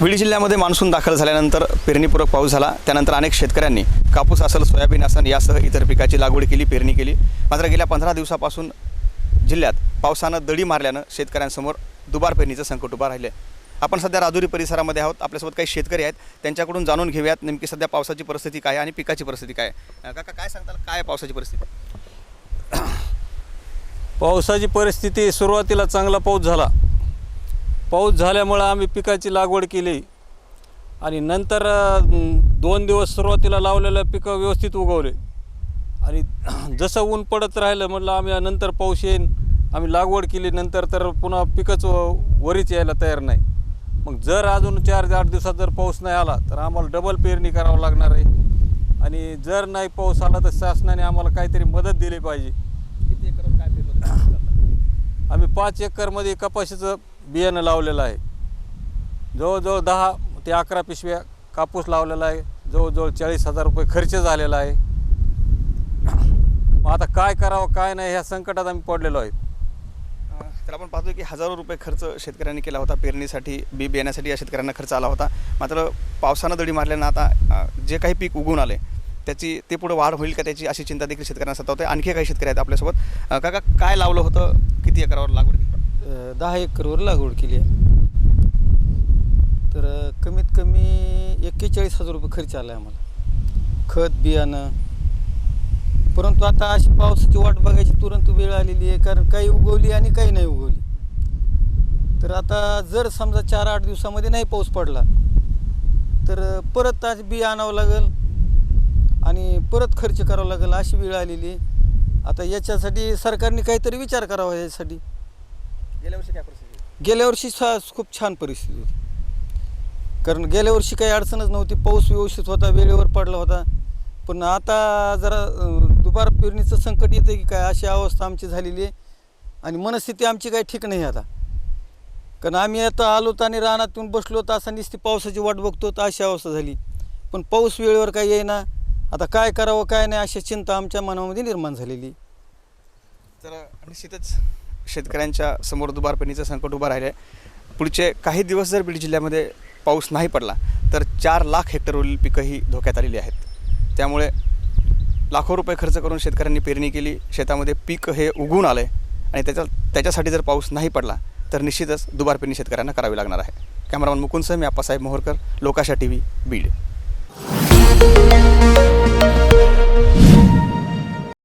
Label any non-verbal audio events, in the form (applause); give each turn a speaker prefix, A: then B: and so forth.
A: बीड जिल्ह्यामध्ये मान्सून दाखल झाल्यानंतर पेरणीपूरक पाऊस झाला. त्यानंतर अनेक शेतकऱ्यांनी कापूस असेल सोयाबीन असेल यासह इतर पिकाची लागवड केली पेरणी केली. मात्र गेल्या पंधरा दिवसापासून जिल्ह्यात पावसानं दडी मारल्यानं शेतकऱ्यांसमोर दुबार पेरणीचं संकट उभं राहिले आपण सध्या राजुरी परिसरामध्ये आहोत. आपल्यासोबत काही शेतकरी आहेत. त्यांच्याकडून जाणून घेऊयात नेमकी सध्या पावसाची परिस्थिती काय आणि पिकाची परिस्थिती काय काका काय सांगताल? काय पावसाची परिस्थिती?
B: पावसाची परिस्थिती सुरुवातीला चांगला पाऊस झाला. पाऊस झाल्यामुळं आम्ही पिकाची लागवड केली. आणि नंतर दोन दिवस सुरुवातीला लावलेलं पिकं व्यवस्थित उगवले. आणि (clears throat) जसं ऊन पडत राहिलं म्हटलं आम्ही नंतर पाऊस येईन. आम्ही लागवड केली नंतर तर पुन्हा पिकच वरीच यायला तयार नाही. मग जर अजून चार आठ दिवसात जर पाऊस नाही आला तर आम्हाला डबल पेरणी करावं लागणार आहे. आणि जर नाही पाऊस आला तर शासनाने आम्हाला काहीतरी मदत दिली पाहिजे.
A: किती एकर काय पेरलं
B: आम्ही पाच एकरमध्ये कपाशीचं बियाणं लावलेलं आहे. जवळजवळ दहा ते अकरा पिशव्या कापूस लावलेला आहे. जवळजवळ चाळीस हजार रुपये खर्च झालेला आहे. मग आता काय करावं काय नाही ह्या संकटात आम्ही पडलेलो आहे.
A: तर आपण पाहतो की हजारो रुपये खर्च शेतकऱ्यांनी केला होता. पेरणीसाठी बी बियाण्यासाठी या शेतकऱ्यांना खर्च आला होता. मात्र पावसानं दडी मारल्यानं आता जे काही पीक उगून आले त्याची ते पुढे वाढ होईल का त्याची अशी चिंता देखील शेतकऱ्यांना सतावते. आणखी काही शेतकरी आहेत आपल्यासोबत. काका काय लावलं होतं? किती एकरावर लागवड केली?
C: दहा एकरवर लागवड केली आहे. तर कमीत कमी एक्केचाळीस हजार रुपये खर्च आला आहे आम्हाला. खत बियाणं. परंतु आता अशी पावसाची वाट बघायची तुरंत वेळ आलेली आहे कारण काही उगवली आणि काही नाही उगवली. तर आता जर समजा चार आठ दिवसामध्ये नाही पाऊस पडला तर परत आज बी आणावं लागेल आणि परत खर्च करावा लागेल अशी वेळ आलेली आहे. आता याच्यासाठी सरकारने काहीतरी विचार करावा याच्यासाठी
A: गेल्या वर्षी काय परिस्थिती
C: गेल्या वर्षी सा खूप छान परिस्थिती होती. कारण गेल्या वर्षी काही अडचणच नव्हती. पाऊस व्यवस्थित होता वेळेवर पडला होता. पण आता जरा अं, दुबार पेरणीचं संकट येतं की काय? अशी अवस्था आमची झालेली आहे. आणि मनस्थिती आमची काही ठीक नाही आता. कारण आम्ही आता आलो तर आणि रानात येऊन बसलो तर असा नुसती पावसाची वाट बघतो तर अशी अवस्था झाली. पण पाऊस वेळेवर काही येईना. आता काय करावं काय नाही अशी चिंता आमच्या मनामध्ये निर्माण झालेली
A: तर निश्चितच शेतकऱ्यांच्या समोर दुबारपणीचं संकट उभं राहिलं आहे पुढचे काही दिवस जर बीड जिल्ह्यामध्ये पाऊस नाही पडला तर चार लाख हेक्टरवरील पिकंही धोक्यात आलेली आहेत. त्यामुळे लाखो रुपये खर्च करून शेतकऱ्यांनी पेरणी केली शेतामध्ये पीक हे उगून आलं आहे आणि त्याच्या त्याच्यासाठी जर पाऊस नाही पडला तर निश्चितच दुबार पेरणी शेतकऱ्यांना करावी लागणार आहे. कॅमेरामन मुकुंद सह मी आप्पासाहेब मोहरकर लोकाशा टी व्ही बीड.